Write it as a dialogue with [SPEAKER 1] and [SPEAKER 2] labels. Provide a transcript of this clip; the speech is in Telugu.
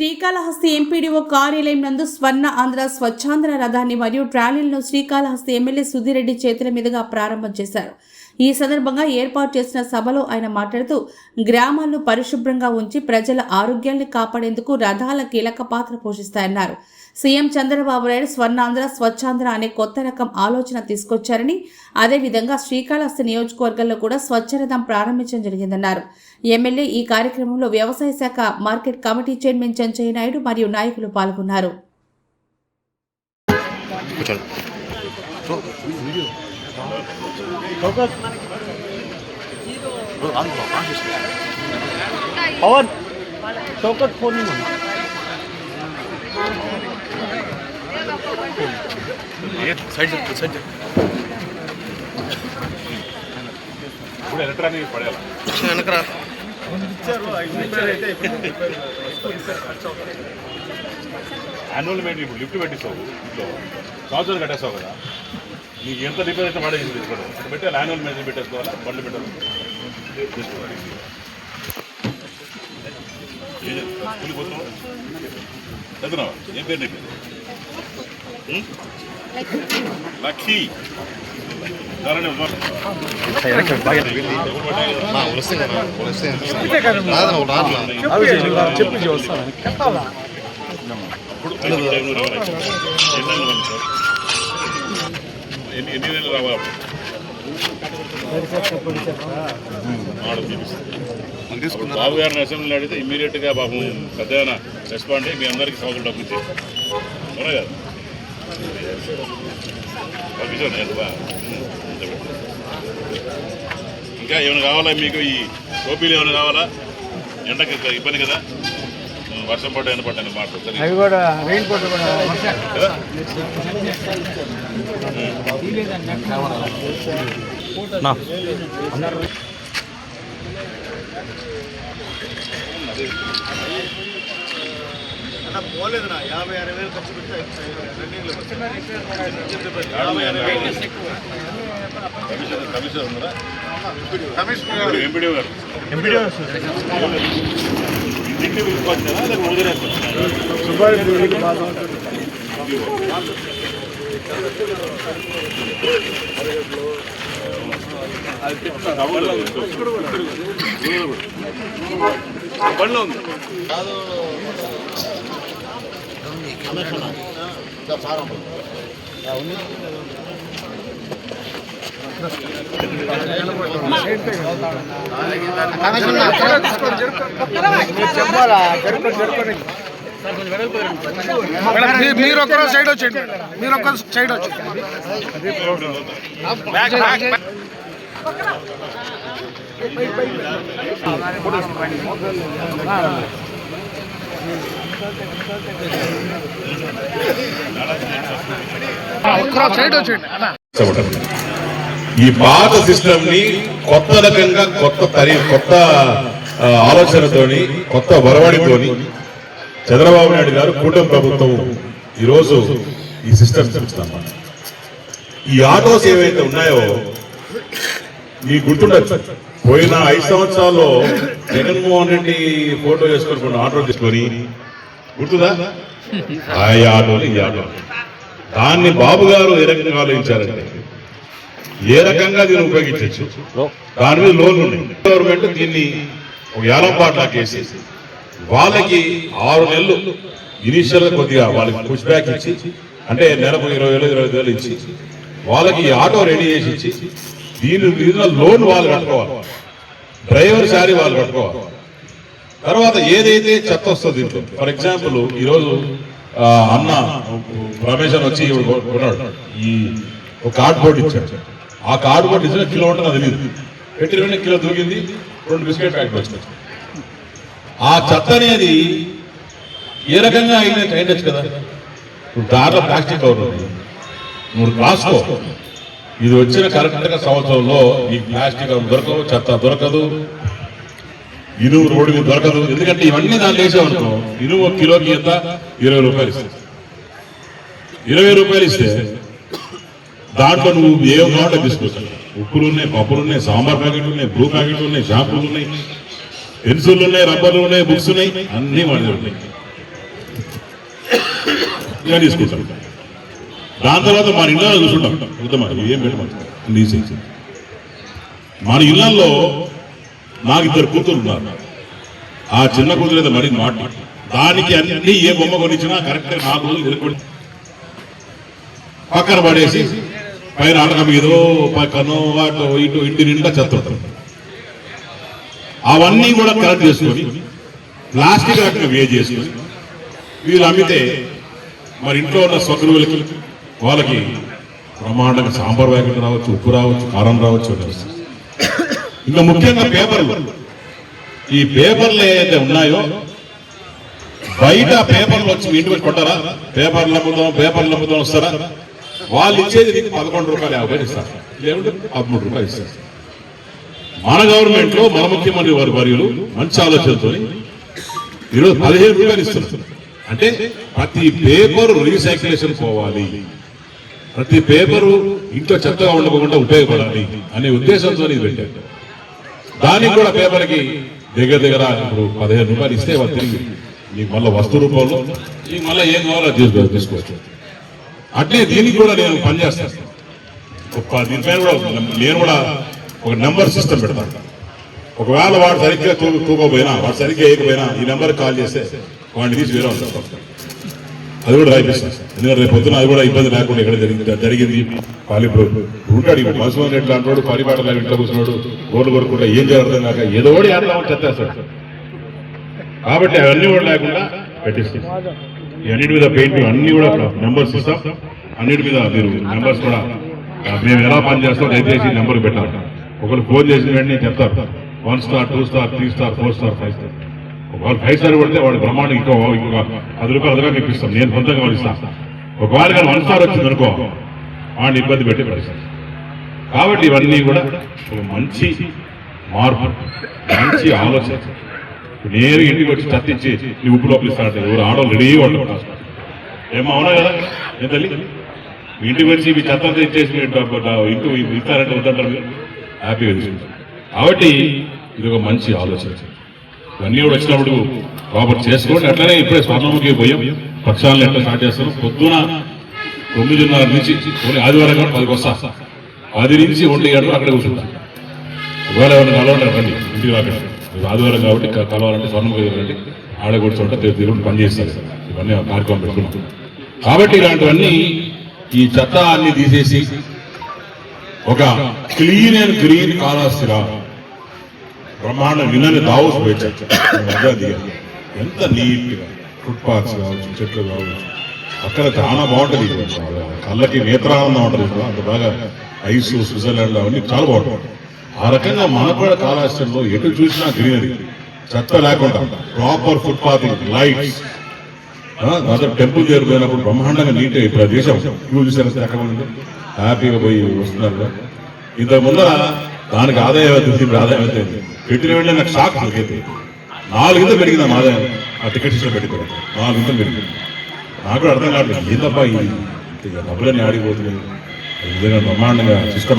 [SPEAKER 1] శ్రీకాళహస్తి ఎంపీడీఓ కార్యాలయం నందు స్వర్ణ ఆంధ్ర స్వచ్ఛాంధ్ర రథాన్ని మరియు ట్రాలీలను శ్రీకాళహస్తి ఎమ్మెల్యే సుధీరెడ్డి చేతుల మీదుగా ప్రారంభం చేశారు. ఈ సందర్భంగా ఏర్పాటు చేసిన సభలో ఆయన మాట్లాడుతూ గ్రామాలను పరిశుభ్రంగా ఉంచి ప్రజల ఆరోగ్యాన్ని కాపాడేందుకు రథాల కీలక పాత్ర పోషిస్తాయన్నారు. సీఎం చంద్రబాబు నాయుడు స్వర్ణాంధ్ర స్వచ్ఛాంధ్ర అనే కొత్త రకం ఆలోచన తీసుకొచ్చారని అదేవిధంగా శ్రీకాళహస్తి నియోజకవర్గంలో కూడా స్వచ్ఛరథం ప్రారంభించడం జరిగిందన్నారు. ఎమ్మెల్యే ఈ కార్యక్రమంలో వ్యవసాయ శాఖ market committee chairman Chenchaiah Naidu మరియు నాయకులు పాల్గొన్నారు.
[SPEAKER 2] పవన్ చౌకట్ ఫోన్.
[SPEAKER 3] సైడ్ సైడ్ ఇప్పుడు ఎలక్ట్రానిక్ పడేయాలి
[SPEAKER 4] వెనకరా
[SPEAKER 3] యాన్యువల్ మెయింటెన్ ఇప్పుడు లిఫ్ట్ పెట్టిస్తావు ఇంట్లో. సంవత్సరాలు కట్టేస్తావు కదా. నీకు ఎంత రిపేర్ అయితే వాడే తీసుకోవడం ఇక్కడ పెట్టాలి యాన్యువల్ మెయింటెన్ పెట్టేసుకోవాలా బండ్లు పెట్టాలి ఏం పేరు నీ పేరు ఉం? లక్కీ సరే ఎవరు ఎన్ని? ఎన్ని నెలలు రావాలి? బాబు గారిని అసెంబ్లీలో అడిగితే ఇమీడియట్గా బాబు పెద్ద రెస్పాండ్ అయ్యి మీ అందరికీ సంవత్సరం డబ్బు అవునా కదా? పెట్టు. ఇంకా ఏమైనా కావాలా మీకు? ఈ టోపీలు ఏమైనా కావాలా? ఎండకి ఇబ్బంది కదా? వర్షం పడ్డా ఎండ పడ్డా మాట
[SPEAKER 2] అవి కూడా రెయిన్ కోట్ కూడా
[SPEAKER 3] కదా?
[SPEAKER 2] నా.
[SPEAKER 3] కమిషనర్ కమిషనర్ ఉన్నారా కమిషనర్ ఎంపీడీ గారు.
[SPEAKER 2] ఎంపీడీ
[SPEAKER 3] ఇంటికి పిలుచుకొచ్చారా లేకపోతే వదిలేస్తారా
[SPEAKER 2] సుబ్బారెడ్డి
[SPEAKER 3] బండ్లో ఉంది.
[SPEAKER 2] మీరు ఒక్కరో సైడ్ వచ్చేయండి. మీరు ఒక్కరు సైడ్ వచ్చేయండి. ఒక్కరు సైడ్ వచ్చేయండి. అన్న.
[SPEAKER 5] ఈ పాత సిస్టమ్ని కొత్త రకంగా కొత్త తరి కొత్త ఆలోచనతోని కొత్త వరవడితోని చంద్రబాబు నాయుడు గారు కూటమి ప్రభుత్వం ఈరోజు ఈ సిస్టమ్ చూపిస్తాం. ఈ ఆటోస్ ఏవైతే ఉన్నాయో మీకు గుర్తుండొచ్చు. పోయిన ఐదు సంవత్సరాల్లో జగన్మోహన్ రెడ్డి ఫోటో చేసుకొని కొన్ని ఆటోలు తీసుకొని గుర్తుదా? ఆ ఆటోలు ఈ ఆటోలు దాన్ని బాబు గారు ఏ రకంగా ఆలోచించారంటే ఏ రకంగా దీన్ని ఉపయోగించవచ్చు? దాని మీద లోన్లు ఉన్నాయి గవర్నమెంట్ దీన్ని ఒక ఏలంపాట్లాకి వేసేసి వాళ్ళకి ఆరు నెలలు ఇనిషియల్ కొద్దిగా వాళ్ళకి పుష్ బ్యాక్ ఇచ్చి అంటే నెలకు ఇరవై వేలు ఇరవై వేలు ఇచ్చి వాళ్ళకి ఆటో రెడీ చేసి ఇచ్చి దీని మీద లోన్ వాళ్ళు కట్టుకోవాలి. డ్రైవర్ శారీ వాళ్ళు కట్టుకోవాలి. తర్వాత ఏదైతే చెత్త వస్తుంది దీంట్లో ఫర్ ఎగ్జాంపుల్ ఈరోజు అన్న రమేష్ అని వచ్చి ఇప్పుడు కొన్నాడు. ఈ ఒక కార్డ్ బోర్డు ఇచ్చాడు. ఆ కార్డ్ కూడా ఇచ్చిన కిలో ఉంటుందో తెలియదు పెట్టి రెండు కిలో దూకింది రెండు బిస్కెట్ ప్యాకెట్ వచ్చింది ఆ చెత్త అనేది ఏ రకంగా అయిన అయిండొచ్చు కదా. నువ్వు దాంట్లో ప్లాస్టిక్ కవర్ నువ్వు రాసుకో. ఇది వచ్చిన కరెక్ట్ సంవత్సరంలో ఈ ప్లాస్టిక్ దొరకదు చెత్త దొరకదు ఇనుము రోడ్డు మీద దొరకదు. ఎందుకంటే ఇవన్నీ దాన్ని వేసామనుకో ఇనుము ఒక కిలోకి ఎంత? ఇరవై రూపాయలు ఇస్తుంది ఇరవై రూపాయలు ఇస్తే దాంట్లో నువ్వు ఏం కావాలో తీసుకోవచ్చు ఉప్పులు ఉన్నాయి పప్పులు ఉన్నాయి సాంబార్ ప్యాకెట్లు ఉన్నాయి బ్లూ ప్యాకెట్లు ఉన్నాయి షాంపూలు ఉన్నాయి పెన్సిల్లు ఉన్నాయి రబ్బర్లు ఉన్నాయి బుక్స్ ఉన్నాయి అన్నీ వాడి ఉన్నాయి. ఇలా తీసుకుంటాం దాని తర్వాత మన ఇళ్ళలో చూసుకుంటాం వద్దమ్మా ఏం పెట్టమని? తీసేసి మన ఇళ్ళల్లో నాకు ఇద్దరు కూతురు ఉన్నారు. ఆ చిన్న కూతురు అయితే మరి మాట. దానికి అన్ని ఏ బొమ్మ కొనిచ్చినా కరెక్ట్ నాలుగు రోజులు పక్కన పడేసి పైన ఆటక మీదో కనో అటు ఇటు ఇంటి నిండా చెత్త అవన్నీ కూడా కలెక్ట్ చేసుకొని ప్లాస్టిక్ రకంగా వే చేసుకొని వీళ్ళు అమ్మితే మరి ఇంట్లో ఉన్న స్వగ్రువులకి వాళ్ళకి బ్రహ్మాండంగా సాంబార్ ప్యాకెట్ రావచ్చు ఉప్పు రావచ్చు కారం రావచ్చు ఇంకా ముఖ్యంగా పేపర్లు. ఈ పేపర్లు ఏదైతే ఉన్నాయో బయట పేపర్లు వచ్చి మీ ఇంటికి కొట్టారా? పేపర్లు అమ్ముదాం పేపర్లు అమ్ముదాం వస్తారా? వాళ్ళు ఇచ్చేది నీకు పదకొండు రూపాయలు యాభై ఇస్తారు లేకుంటే పదమూడు రూపాయలు ఇస్తారు మన గవర్నమెంట్లో మన ముఖ్యమంత్రి వారి వర్యులు మంచి ఆలోచనతో ఈరోజు పదిహేను రూపాయలు ఇస్తున్నారు. అంటే ప్రతి పేపర్ రీసైక్యులేషన్ పోవాలి. ప్రతి పేపరు ఇంట్లో చెత్తగా ఉండకుండా ఉపయోగపడాలి అనే ఉద్దేశంతో ఇది పెట్టారు. దానికి కూడా పేపర్కి దగ్గర దగ్గర ఇప్పుడు పదిహేను రూపాయలు ఇస్తే వాళ్ళు తిరిగి నీకు మళ్ళీ వస్తు రూపంలో నీకు మళ్ళీ ఏం కావాలో తీసుకో తీసుకోవచ్చు. అట్లే దీనికి కూడా నేను పనిచేస్తాను ఒక దీనిపైన కూడా నేను కూడా ఒక నెంబర్ సిస్టమ్ పెడతాను. ఒకవేళ వాడు సరిగ్గా తూ తూకపోయినా వాడు సరిగ్గా వేయకపోయినా ఈ నెంబర్ కాల్ చేస్తే వాడిని తీసి వేరే వాళ్ళు అది కూడా రాయిపిస్తాను. ఎందుకంటే రేపు పొద్దున అది కూడా ఇబ్బంది లేకుండా ఇక్కడ జరిగింది జరిగింది. పాలి ఇప్పుడు ఉంటాడు ఇప్పుడు మసూన్ ఎట్లా అంటాడు పరిపాటలు ఇంట్లో కూర్చున్నాడు గోర్లు కొడుకుంటా ఏం చేయాలి కాక ఏదో ఒకటి ఆడదామని చెత్తేస్తాడు. కాబట్టి అవన్నీ కూడా లేకుండా పెట్టిస్తాం అన్నిటి మీద పెయింటింగ్ అన్ని కూడా నెంబర్స్ ఇస్తాం. అన్నిటి మీద మీరు నెంబర్స్ కూడా మేము ఎలా పని చేస్తాం దయచేసి నెంబర్ పెట్టాలి. ఒకరు ఫోన్ చేసిన వెంటనే చెప్తారు. One star two star three star four star five star. ఒకవేళ ఫైవ్ స్టార్ పడితే వాడు బ్రహ్మాండం ఇంకో ఇంకొక పది రూపాయలు అదనంగా ఇప్పిస్తాం. నేను సొంతంగా ఇస్తాను ఒకవేళ కానీ వన్ స్టార్ వచ్చింది అనుకో వాడిని ఇబ్బంది పెట్టి పడిస్తాను కాబట్టి ఇవన్నీ కూడా ఒక మంచి మార్పు మంచి ఆలోచన. నేరుగా ఇంటికి వచ్చి చత్తిచ్చి నీ ఉప్పు లోపల ఇస్తాడు ఎవరు ఆడవాళ్ళు రెడీ ఉంటారు. ఏమో అవునా కదా? ఏం తల్లి? మీ ఇంటికి వచ్చి మీ చెత్త ఇచ్చేసి ఇంటూ ఇస్తారంటే వద్దంటారు హ్యాపీగా తీసుకుంటారు. కాబట్టి ఇది ఒక మంచి ఆలోచన. ఇవన్నీ కూడా వచ్చినప్పుడు ప్రాపర్ చేసుకోండి. అట్లనే ఇప్పుడే స్వర్ణముఖి పోయాం. పక్షాలను ఎట్లా స్టార్ట్ చేస్తాం పొద్దున తొమ్మిదిన్నర నుంచి ఆదివారం కూడా పదికి వస్తా. పది నుంచి ఒంటి గంటలు అక్కడే కూర్చుంటా. ఒకవేళ ఎవరైనా కలవండి రండి. ఇంటికి రాకండి. ఆదివారం కాబట్టి కలవాలంటే స్వర్ణం రండి. ఆడ కూర్చోంటే తిరుగుడు పనిచేస్తారు. ఇవన్నీ కార్యక్రమం పెట్టుకున్నాం కాబట్టి ఇలాంటివన్నీ ఈ చెత్త అన్ని తీసేసి ఒక క్లీన్ అండ్ గ్రీన్ కాలాస్థిరా బ్రహ్మాండ నిన్ననే దావోస్ పెట్టారు ఎంత నీట్గా ఫుట్పాత్స్ కావచ్చు చెట్లు కావచ్చు. అక్కడ చాలా బాగుంటుంది. కళ్ళకి నేత్రానందం ఉంటుంది అంత బాగా ఐస్ స్విట్జర్లాండ్ అవన్నీ చాలా బాగుంటుంది ఆ రకంగా మన కూడా కాళహస్తిలో ఎటు చూసినా గ్రీనరీ చెత్త లేకుండా ప్రాపర్ ఫుట్పాత్ లైట్స్ దాంతో టెంపుల్ చేరిపోయినప్పుడు బ్రహ్మాండంగా నీట్ ఇప్పుడు ఆ దేశం. వ్యూ చూసారు? ఎక్కడ హ్యాపీగా పోయి వస్తున్నారు ఇంతకు ముందర దానికి ఆదాయం అవుతుంది ఇప్పుడు ఆదాయం అవుతుంది పెట్టిన వెంటనే నాకు షాక్ దొరికింది. నాలుగింత పెరిగింది ఆదాయం. ఆ టికెట్ సిస్టమ్ పెట్టుకోవడం నాలుగింత పెరిగింది. నాకు కూడా అర్థం కావట్లేదు. ఏందబ్బా ఈ డబ్బులన్నీ ఆడిపోతుంది నిజంగా బ్రహ్మాండంగా సిస్టమ్